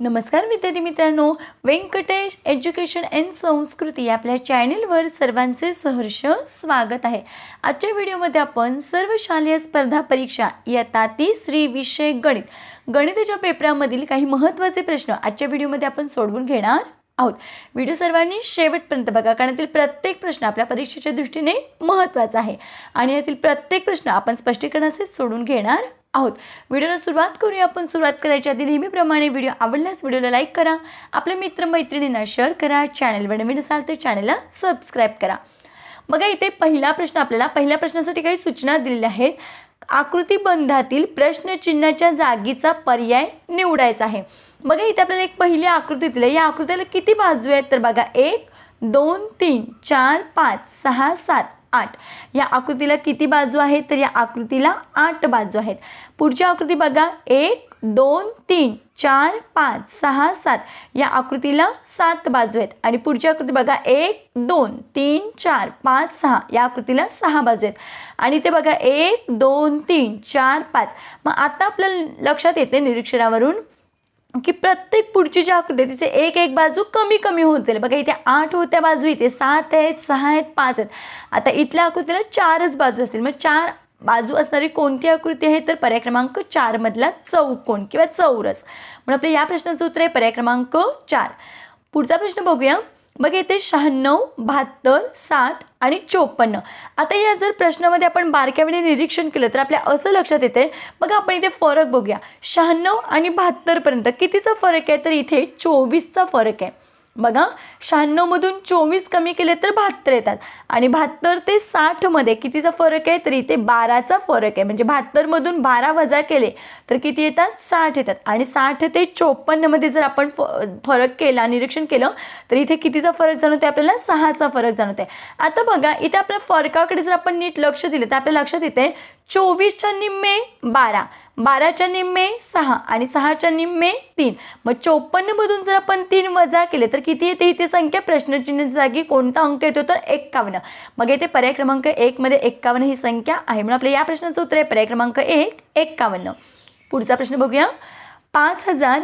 नमस्कार विद्यार्थी मित्रांनो. व्यंकटेश एज्युकेशन अँड संस्कृती आपल्या चॅनेलवर सर्वांचे सहर्ष स्वागत आहे. आजच्या व्हिडिओमध्ये आपण सर्व शालेय स्पर्धा परीक्षा इयत्ता तिसरी विषय गणित. गणिताच्या पेपरामधील काही महत्त्वाचे प्रश्न आजच्या व्हिडिओमध्ये आपण सोडवून घेणार आहोत. व्हिडिओ सर्वांनी शेवटपर्यंत बघा कारण यातील प्रत्येक प्रश्न आपल्या परीक्षेच्या दृष्टीने महत्त्वाचा आहे. आणि यातील प्रत्येक प्रश्न आपण स्पष्टीकरणाचे सोडून घेणार आहोत. व्हिडिओला सुरुवात करूया. आपण सुरुवात करायच्या आधी नेहमीप्रमाणे व्हिडिओ आवडल्यास व्हिडिओला लाईक करा. आपल्या मित्रमैत्रिणींना शेअर करा. चॅनलवर नवीन असाल तर चॅनलला सबस्क्राईब करा. बघा इथे पहिला प्रश्न आपल्याला पहिल्या प्रश्नासाठी काही सूचना दिलेल्या आहेत. आकृतीबंधातील प्रश्नचिन्हाच्या जागीचा पर्याय निवडायचा आहे. बघा इथे आपल्याला एक पहिली आकृती दिली या आकृतीला किती बाजू आहेत? तर बघा एक दोन तीन चार पाच सहा सात आठ. या आकृतीला किती बाजू आहेत? तर या आकृतीला आठ बाजू आहेत. पुढची आकृती बघा एक दोन तीन चार पाच सहा सात. या आकृतीला सात बाजू आहेत. आणि पुढची आकृती बघा एक दोन तीन चार पाच सहा. या आकृतीला सहा बाजू आहेत. आणि ते बघा एक दोन तीन चार पाच. मग आता आपल्याला लक्षात येते निरीक्षणावरून की प्रत्येक पुढची जी आकृती आहे तिचे एक एक बाजू कमी कमी होत जाईल. बघा इथे आठ होत्या बाजू इथे सात आहेत सहा आहेत पाच आहेत. आता इथल्या आकृतीला चारच बाजू असतील. मग चार बाजू असणारी कोणती आकृती आहे? तर पर्याय क्रमांक चारमधला चौकोन किंवा चौरस. म्हणून आपल्या या प्रश्नाचं उत्तर आहे पर्याय क्रमांक चार. पुढचा प्रश्न बघूया. बघा इथे शहाण्णव बहात्तर साठ आणि चोपन्न. आता या जर प्रश्नामध्ये आपण बारक्यावेळी निरीक्षण केलं तर आपल्या असं लक्षात येते बघा आपण इथे फरक बघूया. शहाण्णव आणि बहात्तरपर्यंत कितीचा फरक आहे? तर इथे चोवीसचा फरक आहे. बघा शहाण्णवमधून चोवीस कमी केले तर बहात्तर येतात. आणि बहात्तर ते साठमध्ये कितीचा फरक आहे? तर इथे बाराचा फरक आहे. म्हणजे बहात्तरमधून बारा वजा केले तर किती येतात? साठ येतात. आणि साठ ते चोपन्नमध्ये जर आपण फ फरक केला निरीक्षण केलं तर इथे कितीचा फरक जाणवते आपल्याला सहाचा फरक जाणवते आता बघा इथे आपल्या फरकाकडे जर आपण नीट लक्ष दिलं तर आपल्या लक्षात येते चोवीसच्या निम्मे बारा. बाराच्या निम्मे सहा आणि सहाच्या निम्मे तीन. मग चोपन्नमधून जर आपण तीन वजा केले तर किती येते? इथे संख्या प्रश्नचिन्हाच्या जागी कोणता अंक येतो? तर एक्कावन्न. मग येथे पर्याय क्रमांक एकमध्ये एक्कावन्न ही संख्या आहे. म्हणून आपल्या या प्रश्नाचं उत्तर आहे पर्याय क्रमांक एक एक्कावन्न. पुढचा प्रश्न बघूया. पाच हजार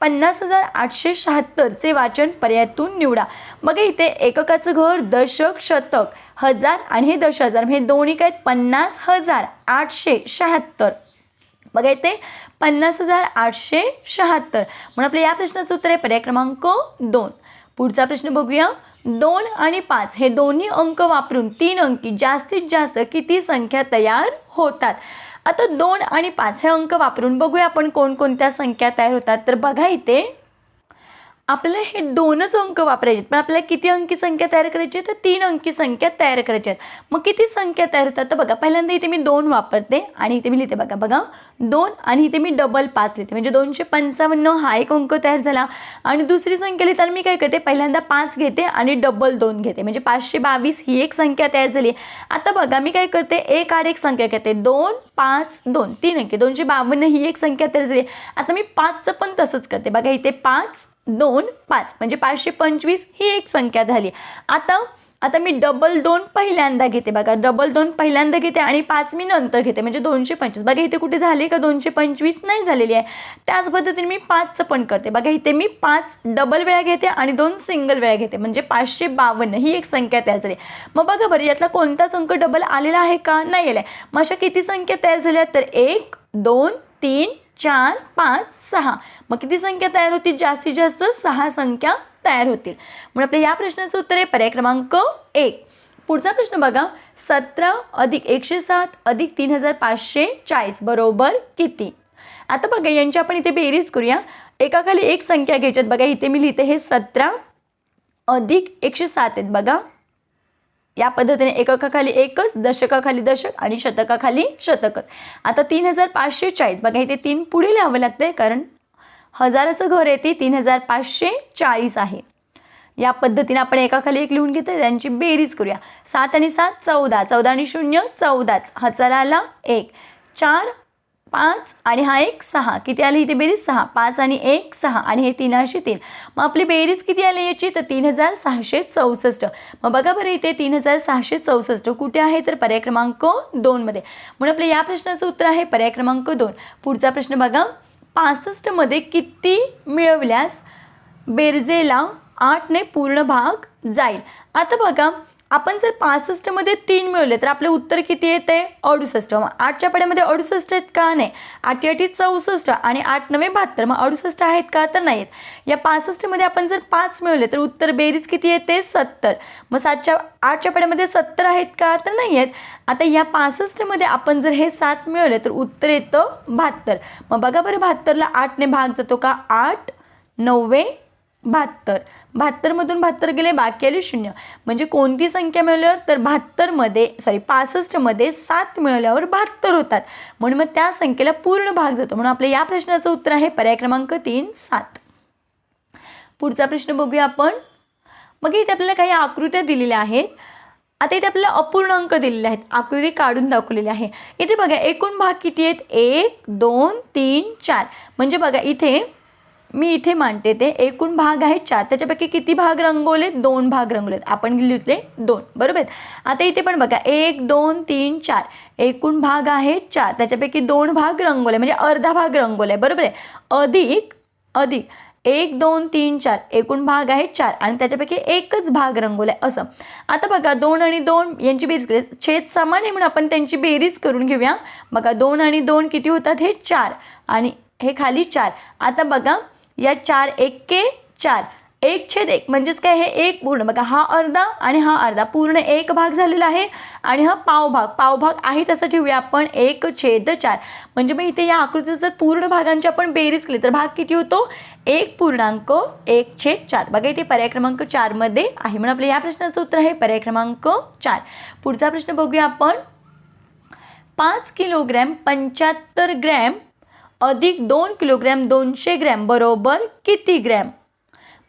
पन्नास हजार आठशे शहात्तरचे वाचन पर्यायातून निवडा. मग इथे एककाचं घर दशक शतक हजार आणि हे दश हजार हे दोन्ही काय आहेत? पन्नास हजार आठशे शहात्तर. बघा येते पन्नास हजार आठशे शहात्तर. म्हणून आपल्या या प्रश्नाचं उत्तर आहे पर्याय क्रमांक दोन. पुढचा प्रश्न बघूया. दोन आणि पाच हे दोन्ही अंक वापरून तीन अंकी जास्तीत जास्त किती संख्या तयार होतात? आता दोन आणि पाच हे अंक वापरून बघूया आपण कोणकोणत्या संख्या तयार होतात. तर बघा इथे आपल्याला हे दोनच अंक वापरायचे आहेत. पण आपल्याला किती अंकी संख्या तयार करायची आहे? तर तीन अंकी संख्या तयार करायची आहेत. मग किती संख्या तयार होतात? तर बघा पहिल्यांदा इथे मी दोन वापरते आणि इथे मी लिहिते बघा बघा. दोन आणि इथे मी डबल पाच लिहिते. म्हणजे दोनशे पंचावन्न हा एक अंक तयार झाला. आणि दुसरी संख्या लिहिताना मी काय करते? पहिल्यांदा पाच घेते आणि डबल दोन घेते. म्हणजे पाचशे बावीस ही एक संख्या तयार झाली. आता बघा मी काय करते? एक आड एक संख्या घेते. दोन पाच दोन. तीन अंकी. दोनशे बावन्न ही एक संख्या तयार झाली. आता मी पाचचं पण तसंच करते. बघा इथे पाच दोन पाच. म्हणजे पाचशे पंचवीस ही एक संख्या झाली. आता आता मी डबल दोन पहिल्यांदा घेते बघा. डबल दोन पहिल्यांदा घेते आणि पाच मी नंतर घेते. म्हणजे दोनशे पंचवीस. बघा इथे कुठे झाले का दोनशे पंचवीस? नाही झालेली आहे. त्याच पद्धतीने मी पाचचं पण करते. बघा इथे मी पाच डबल वेळा घेते आणि दोन सिंगल वेळा घेते. म्हणजे पाचशे बावन्न. ही एक संख्या तयार झाली. मग बघा बरं यातला कोणताच अंक डबल आलेला आहे का? नाही आला आहे मग अशा किती संख्या तयार झाल्या? तर एक दोन तीन चार पाच सहा. मग किती संख्या तयार होतील? जास्तीत जास्त सहा संख्या तयार होतील. म्हणून आपल्या या प्रश्नाचं उत्तर आहे पर्याय क्रमांक एक. पुढचा प्रश्न बघा. सतरा अधिक एकशे सात अधिक तीन हजार पाचशे चाळीस. बरोबर किती? आता बघा यांची आपण इथे बेरीज करूया. एकाखाली एक संख्या घ्यायच्यात बघा इथे मी लिहिते हे सतरा अधिक एकशे सात आहेत. बघा. या पद्धतीने एककाखाली एकच दशकाखाली दशक आणि शतकाखाली शतकच. आता तीन हजार पाचशे चाळीस बघा इथे तीन पुढे लिहावं लागतंय कारण हजाराचं घर आहे तीन हजार पाचशे चाळीस आहे. या पद्धतीने आपण एकाखाली एक लिहून घेतो त्यांची बेरीज करूया. सात आणि सात चौदा. चौदा आणि शून्य चौदाच. हचाला एक. चार पाच आणि हा एक सहा. किती आली इथे बेरीज? सहा. पाच आणि एक सहा. आणि हे तीनशे तीन. मग आपली बेरीज किती आली याची? तर तीन हजार सहाशे चौसष्ट. मग बघा बरं इथे तीन हजार सहाशे चौसष्ट. कुठे आहे? तर पर्याय क्रमांक दोनमध्ये म्हणून आपल्या या प्रश्नाचं उत्तर आहे पर्याय क्रमांक दोन. पुढचा प्रश्न बघा. पासष्टमध्ये किती मिळवल्यास बेरजेला आठने पूर्ण भाग जाईल? आता बघा. आपण जर पासष्टमध्ये तीन मिळवले तर आपले उत्तर किती येते? अडुसष्ट. मग आठच्या पाड्यामध्ये अडुसष्ट आहेत का नाही? आठी आठी चौसष्ट आणि आठ नवे बहात्तर. मग अडुसष्ट आहेत का? तर नाही आहेत या पासष्टमध्ये आपण जर पाच मिळवले तर उत्तर बेरीज किती येते? सत्तर. मग सातच्या आठच्या पाड्यामध्ये सत्तर आहेत का? तर नाही आहेत आता या पासष्टमध्ये आपण जर हे सात मिळवले तर उत्तर येतं बहात्तर. मग बघा बरं बहात्तरला आठने भाग जातो का? आठ नव्वे बहात्तर. बहात्तरमधून बहात्तर गेले बाकी आले शून्य. म्हणजे कोणती संख्या मिळवल्यावर तर बहात्तरमध्ये सॉरी पासष्टमध्ये सात मिळवल्यावर बहात्तर होतात. म्हणून मग त्या संख्येला पूर्ण भाग जातो. म्हणून आपल्या या प्रश्नाचं उत्तर आहे पर्याय क्रमांक तीन सात. पुढचा प्रश्न बघूया आपण. मग इथे आपल्याला काही आकृत्या दिलेल्या आहेत. आता इथे आपल्याला अपूर्णांक दिलेले आहेत. आकृती काढून दाखवलेली आहे. इथे बघा एकूण भाग किती आहेत? एक दोन तीन चार. म्हणजे बघा इथे मी इथे मांडते ते. एकूण भाग आहेत चार. त्याच्यापैकी किती भाग रंगवले? दोन भाग रंगवलेत. आपण लिहितले दोन. बरोबर? आता इथे पण बघा. एक दोन तीन चार. एकूण भाग आहेत चार. त्याच्यापैकी दोन भाग रंगवले. म्हणजे अर्धा भाग रंगवलाय. बरोबर? आहे अधिक अधिक. एक दोन तीन चार. एकूण भाग आहेत चार. आणि त्याच्यापैकी एकच भाग रंगवलाय. असं. आता बघा दोन आणि दोन यांची बेरीज करेल छेद समान आहे म्हणून आपण त्यांची बेरीज करून घेऊया. बघा दोन आणि दोन किती होतात? हे चार. आणि हे खाली चार. आता बघा या चार एक के चार. एक छेद एक म्हणजेच काय? हे एक पूर्ण. बघा हा अर्धा आणि हा अर्धा. पूर्ण एक भाग झालेला आहे आणि हा पावभाग पावभाग आहे तसं ठेवूया आपण. एक छेद चार. म्हणजे मग इथे या आकृतीचं जर पूर्ण भागांची आपण बेरीज केली तर भाग किती होतो? एक पूर्णांक एक छेद चार. बघा इथे पर्याय क्रमांक चारमध्ये आहे. म्हणून आपल्या या प्रश्नाचं उत्तर आहे पर्याय क्रमांक चार. पुढचा प्रश्न बघूया आपण. पाच किलोग्रॅम पंच्याहत्तर ग्रॅम अधिक दोन किलोग्रॅम दोनशे ग्रॅम बरोबर किती ग्रॅम?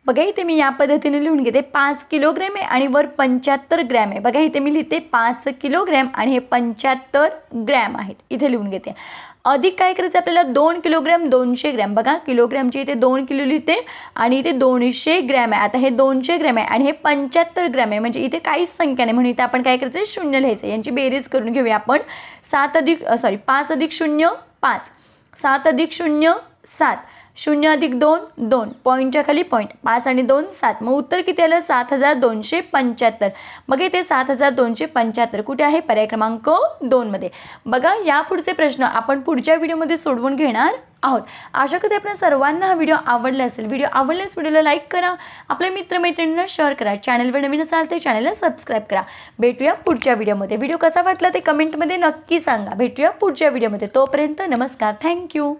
बघा इथे मी या पद्धतीने लिहून घेते. पाच किलोग्रॅम आहे आणि वर पंच्याहत्तर ग्रॅम आहे. बघा इथे मी लिहिते पाच किलोग्रॅम आणि हे पंच्याहत्तर ग्रॅम आहेत. इथे लिहून घेते. अधिक काय करायचं आपल्याला? दोन किलोग्रॅम दोनशे ग्रॅम. बघा किलोग्रॅमची इथे दोन किलो लिहिते आणि इथे दोनशे ग्रॅम आहे. आता हे दोनशे ग्रॅम आहे आणि हे पंच्याहत्तर ग्रॅम आहे. म्हणजे इथे काहीच संख्या नाही. म्हणून इथे आपण काय करायचं? शून्य लिहायचं. यांची बेरीज करून घेऊया आपण. सात अधिक सॉरी पाच अधिक शून्य पाच. सात अधिक शून्य सात. शून्य अधिक दोन दोन. पॉईंटच्या खाली पॉईंट पाच आणि दोन सात. मग उत्तर किती आलं? सात हजार दोनशे पंच्याहत्तर. मग इथे सात हजार दोनशे पंच्याहत्तर. कुठे आहे? पर्याय क्रमांक दोनमध्ये बघा या पुढचे प्रश्न आपण पुढच्या व्हिडिओमध्ये सोडवून घेणार आहोत. आशा करते आपल्या सर्वांना हा व्हिडिओ आवडला असेल. व्हिडिओ आवडल्यास व्हिडिओला लाईक करा. आपल्या मित्रमैत्रिणींना शेअर करा. चॅनलवर नवीन असाल तर चॅनलला सबस्क्राईब करा. भेटूया पुढच्या व्हिडिओमध्ये व्हिडिओ कसा वाटला ते कमेंटमध्ये नक्की सांगा. भेटूया पुढच्या व्हिडिओमध्ये तोपर्यंत नमस्कार. थँक्यू